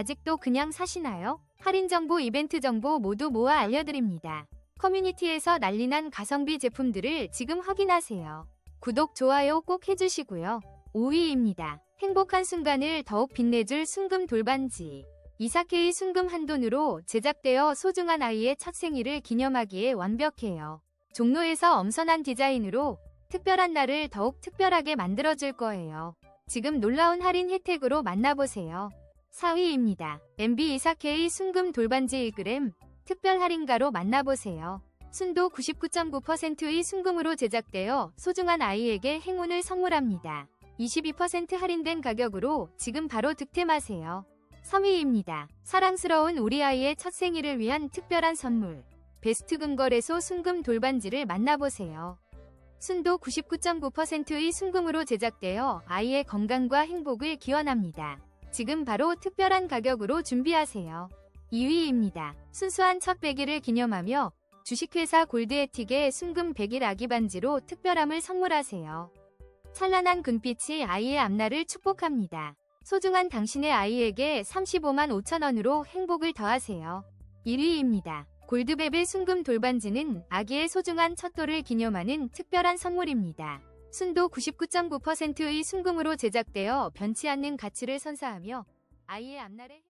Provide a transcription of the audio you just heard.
아직도 그냥 사시나요? 할인 정보, 이벤트 정보 모두 모아 알려드립니다. 커뮤니티에서 난리난 가성비 제품들을 지금 확인하세요. 구독, 좋아요 꼭 해주시고요. 5위입니다. 행복한 순간을 더욱 빛내줄 순금 돌반지. 24K 순금 한 돈으로 제작되어 소중한 아이의 첫 생일을 기념하기에 완벽해요. 종로에서 엄선한 디자인으로 특별한 날을 더욱 특별하게 만들어줄 거예요. 지금 놀라운 할인 혜택으로 만나보세요. 4위입니다. MB 24K 순금 돌반지 1g 특별 할인가로 만나보세요. 순도 99.9%의 순금으로 제작되어 소중한 아이에게 행운을 선물합니다. 22% 할인된 가격으로 지금 바로 득템하세요. 3위입니다. 사랑스러운 우리 아이의 첫 생일을 위한 특별한 선물. 베스트 금거래소 순금 돌반지를 만나보세요. 순도 99.9%의 순금으로 제작되어 아이의 건강과 행복을 기원합니다. 지금 바로 특별한 가격으로 준비하세요. 2위입니다. 순수한 첫 100일을 기념하며 주식회사 골드에틱의 순금 100일 아기 반지로 특별함을 선물하세요. 찬란한 금빛이 아이의 앞날을 축복합니다. 소중한 당신의 아이에게 35만 5천원으로 행복을 더하세요. 1위입니다. 골드베벨 순금 돌반지는 아기의 소중한 첫 돌을 기념하는 특별한 선물입니다. 순도 99.9%의 순금으로 제작되어 변치 않는 가치를 선사하며 아이의 앞날에